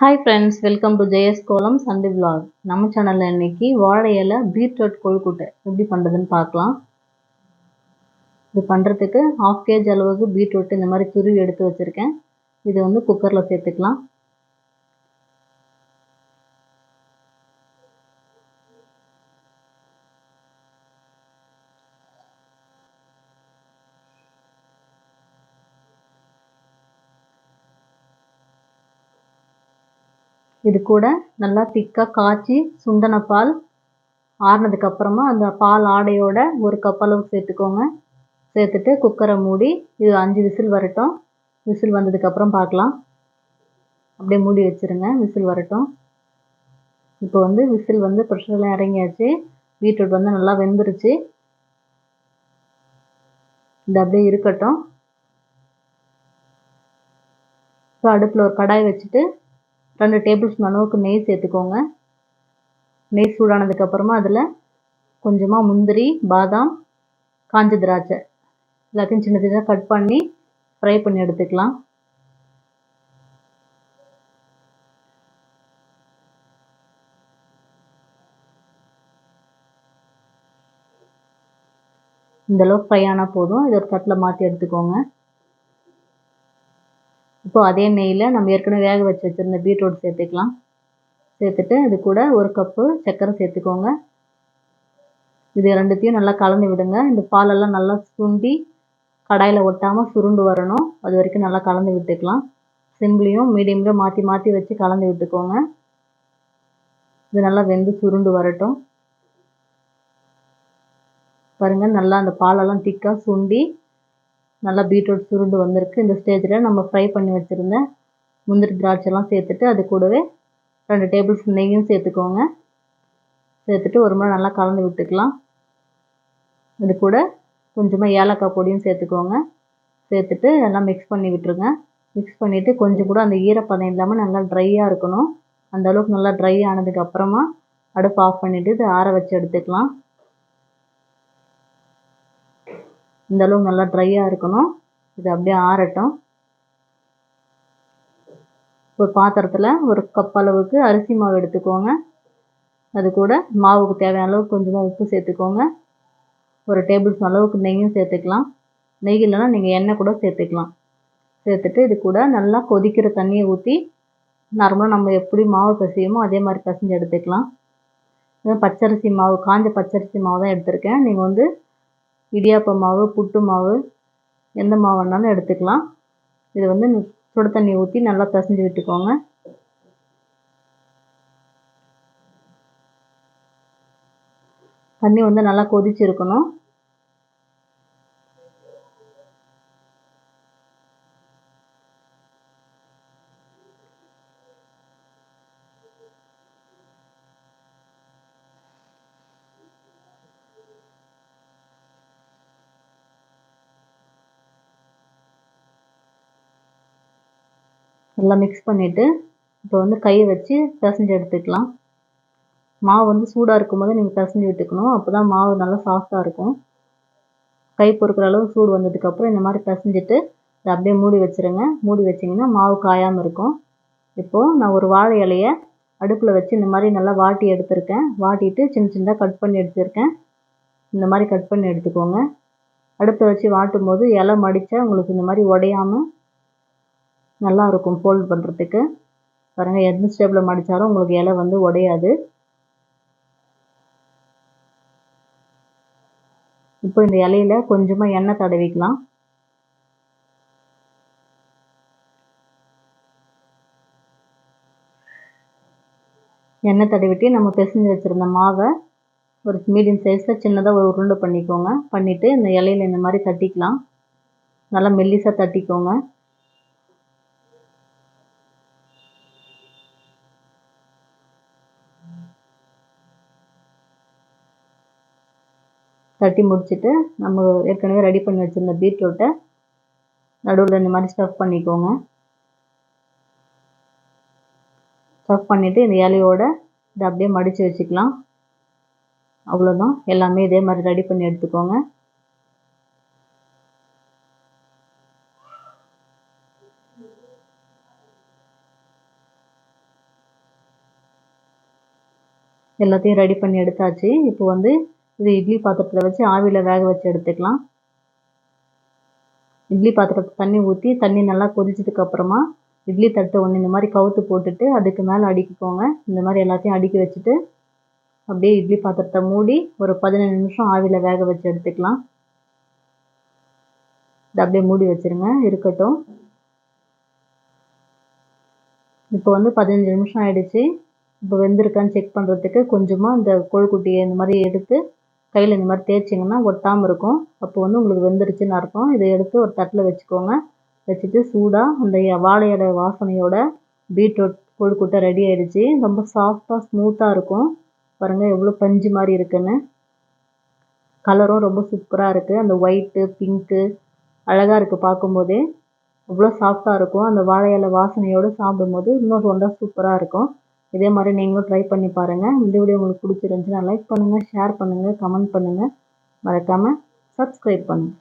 Hi friends welcome to Jaya's kolam Sunday vlog. நம்ம சேனலில் இன்னைக்கு வாழை இலை பீட்ரூட் கொழுக்கூட்டை எப்படி பண்ணுறதுன்னு பார்க்கலாம். இது பண்ணுறதுக்கு ஹாஃப் கேஜ் அளவுக்கு பீட்ரூட் இந்த மாதிரி துருவி எடுத்து வச்சுருக்கேன். இது வந்து குக்கரில் சேர்த்துக்கலாம். இது கூட நல்லா திக்காக காய்ச்சி சுண்டன பால் ஆறினதுக்கப்புறமா அந்த பால் ஆடையோட ஒரு கப் அளவு சேர்த்துக்கோங்க. சேர்த்துட்டு குக்கரை மூடி இது அஞ்சு விசில் வரட்டும். விசில் வந்ததுக்கப்புறம் பார்க்கலாம். அப்படியே மூடி வச்சுருங்க. விசில் வரட்டும். இப்போ வந்து விசில் வந்து ப்ரெஷர்லாம் இறங்கியாச்சு. பீட்ரூட் வந்து நல்லா வெந்துருச்சு. இது அப்படியே இருக்கட்டும். இப்போ அடுப்பில் ஒரு கடாய் வச்சுட்டு ரெண்டு டேபிள் ஸ்பூன் அளவுக்கு நெய் சேர்த்துக்கோங்க. நெய் சூடானதுக்கப்புறமா அதில் கொஞ்சமாக முந்திரி பாதாம் காஞ்ச திராட்சை. எல்லாத்தையும் சின்ன சின்னதாக கட் பண்ணி ஃப்ரை பண்ணி எடுத்துக்கலாம். இந்தளவுக்கு ஃப்ரை ஆனால் போதும். இதை ஒரு தட்டில் மாற்றி எடுத்துக்கோங்க. இப்போ அதே நெய்யில் நம்ம ஏற்கனவே வேக வச்சு வச்சுருந்த பீட்ரூட் சேர்த்துக்கலாம். சேர்த்துட்டு இது கூட ஒரு கப்பு சர்க்கரை சேர்த்துக்கோங்க. இது ரெண்டுத்தையும் நல்லா கலந்து விடுங்க. இந்த பாலெல்லாம் நல்லா சுண்டி கடாயில் ஒட்டாமல் சுருண்டு வரணும். அது வரைக்கும் நல்லா கலந்து விட்டுக்கலாம். சிம்லேயும் மீடியம்லேயும் மாற்றி மாற்றி வச்சு கலந்து விட்டுக்கோங்க. இது நல்லா வெந்து சுருண்டு வரட்டும். பாருங்கள் நல்லா அந்த பாலெல்லாம் திக்காக சுண்டி நல்லா பீட்ரூட் சுருண்டு வந்திருக்கு. இந்த ஸ்டேஜில் நம்ம ஃப்ரை பண்ணி வச்சுருந்த முந்திரி திராட்சைலாம் சேர்த்துட்டு அது கூடவே ரெண்டு டேபிள் ஸ்பூன் நெய்யும் சேர்த்துக்கோங்க. சேர்த்துட்டு ஒரு முறை நல்லா கலந்து விட்டுக்கலாம். இது கூட கொஞ்சமாக ஏலக்காய் பொடியும் சேர்த்துக்கோங்க. சேர்த்துட்டு எல்லாம் மிக்ஸ் பண்ணி விட்டுருங்க. மிக்ஸ் பண்ணிவிட்டு கொஞ்சம் கூட அந்த ஈரப்பதம் இல்லாமல் நல்லா ட்ரையாக இருக்கணும். அந்த அளவுக்கு நல்லா ட்ரை ஆனதுக்கு அப்புறமா அடுப்பு ஆஃப் பண்ணிவிட்டு இது ஆற வச்சு எடுத்துக்கலாம். இந்தளவு நல்லா ட்ரையாக இருக்கணும். இது அப்படியே ஆறட்டும். ஒரு பாத்திரத்தில் ஒரு கப் அளவுக்கு அரிசி மாவு எடுத்துக்கோங்க. அது கூட மாவுக்கு தேவையான அளவுக்கு கொஞ்சமாக உப்பு சேர்த்துக்கோங்க. ஒரு டேபிள் ஸ்பூன் அளவுக்கு நெய்யும் சேர்த்துக்கலாம். நெய் இல்லைன்னா நீங்கள் எண்ணெய் கூட சேர்த்துக்கலாம். சேர்த்துட்டு இது கூட நல்லா கொதிக்கிற தண்ணியை ஊற்றி நார்மலாக நம்ம எப்படி மாவு பிசையுமோ அதே மாதிரி பிசைஞ்சு எடுத்துக்கலாம். பச்சரிசி மாவு காஞ்ச பச்சரிசி மாவு தான் எடுத்திருக்கேன். நீங்கள் வந்து இடியாப்ப மாவு புட்டு மாவு எந்த மாவு வேணாலும் எடுத்துக்கலாம். இது வந்து சுடு தண்ணி ஊற்றி நல்லா பிசைஞ்சு விட்டுக்கோங்க. தண்ணி வந்து நல்லா கொதிச்சிருக்கணும். நல்லா மிக்ஸ் பண்ணிவிட்டு இப்போ வந்து கையை வச்சு பிசைஞ்சு எடுத்துக்கலாம். மாவு வந்து சூடாக இருக்கும் போது நீங்கள் பிசைஞ்சு விட்டுக்கணும். அப்போ தான் மாவு நல்லா சாஃப்டாக இருக்கும். கை பொறுக்கிற அளவு சூடு வந்ததுக்கப்புறம் இந்த மாதிரி பிசைஞ்சிட்டு இதை அப்படியே மூடி வச்சுருங்க. மூடி வச்சிங்கன்னா மாவு காயாமல் இருக்கும். இப்போது நான் ஒரு வாழை இலையை அடுப்பில் வச்சு இந்த மாதிரி நல்லா வாட்டி எடுத்திருக்கேன். வாட்டிட்டு சின்ன சின்னதாக கட் பண்ணி எடுத்திருக்கேன். இந்த மாதிரி கட் பண்ணி எடுத்துக்கோங்க. அடுப்பில் வச்சு வாட்டும் போது இலை மடித்தா உங்களுக்கு இந்த மாதிரி உடையாமல் நல்லாயிருக்கும் ஃபோல்ட் பண்ணுறதுக்கு பாருங்கள் எந்த ஸ்டெப்பில் மடித்தாலும் உங்களுக்கு இலை வந்து உடையாது. இப்போ இந்த இலையில கொஞ்சமாக எண்ணெய் தடவிக்கலாம். எண்ணெய் தடவிட்டு நம்ம பிசைஞ்சு வச்சுருந்த மாவை ஒரு மீடியம் சைஸில் சின்னதாக ஒரு உருண்டை பண்ணிக்கோங்க. பண்ணிவிட்டு இந்த இலையில இந்த மாதிரி தட்டிக்கலாம். நல்லா மெல்லிசாக தட்டிக்கோங்க. தட்டி முடிச்சுட்டு நம்ம ஏற்கனவே ரெடி பண்ணி வச்சுருந்த பீட்ரூட்டை நடுவில் இந்த மாதிரி ஸ்டஃப் பண்ணிக்கோங்க. ஸ்டஃப் பண்ணிவிட்டு இந்த இலையோட இதை அப்படியே மடித்து வச்சுக்கலாம். அவ்வளோதான் எல்லாமே இதே மாதிரி ரெடி பண்ணி எடுத்துக்கோங்க. எல்லாத்தையும் ரெடி பண்ணி எடுத்தாச்சு. இப்போ வந்து இது இட்லி பாத்திரத்தில் வச்சு ஆவியில் வேக வச்சு எடுத்துக்கலாம். இட்லி பாத்திரத்தை தண்ணி ஊற்றி தண்ணி நல்லா கொதிச்சதுக்கப்புறமா இட்லி தட்டு ஒன்று இந்த மாதிரி கவுத்து போட்டுட்டு அதுக்கு மேலே அடுக்கிக்கோங்க. இந்த மாதிரி எல்லாத்தையும் அடுக்கி வச்சுட்டு அப்படியே இட்லி பாத்திரத்தை மூடி ஒரு பதினஞ்சு நிமிஷம் ஆவியில் வேக வச்சு எடுத்துக்கலாம். இதை அப்படியே மூடி வச்சுருங்க. இருக்கட்டும். இப்போ வந்து பதினஞ்சு நிமிஷம் ஆயிடுச்சு. இப்போ வெந்திருக்கான்னு செக் பண்ணுறதுக்கு கொஞ்சமாக இந்த கோழிக்குட்டியை இந்த மாதிரி எடுத்து கையில் இந்த மாதிரி தேய்ச்சிங்கன்னா ஒட்டாமல் இருக்கும். அப்போ வந்து உங்களுக்கு வெந்துருச்சுன்னு அர்த்தம். இதை எடுத்து ஒரு தட்டில் வச்சுக்கோங்க. வச்சுட்டு சூடாக அந்த வாழை இலை வாசனையோட பீட்ரூட் கொழுக்குட்டை ரெடி ஆகிடுச்சு ரொம்ப சாஃப்டாக ஸ்மூத்தாக இருக்கும். பாருங்கள் எவ்வளோ பஞ்சு மாதிரி இருக்குன்னு. கலரும் ரொம்ப சூப்பராக இருக்குது அந்த ஒயிட்டு பிங்க்கு அழகாக இருக்குது பார்க்கும்போதே. அவ்வளோ சாஃப்டாக இருக்கும். அந்த வாழை இலை வாசனையோடு சாப்பிடும்போது இன்னும் ரொம்ப சூப்பராக இருக்கும். இதே மாதிரி நீங்களும் ட்ரை பண்ணி பாருங்கள் இந்த வீடியோ உங்களுக்கு பிடிச்சிருந்துச்சுன்னா லைக் பண்ணுங்கள் ஷேர் பண்ணுங்கள் கமெண்ட் பண்ணுங்கள் மறக்காமல் சப்ஸ்கிரைப் பண்ணுங்கள்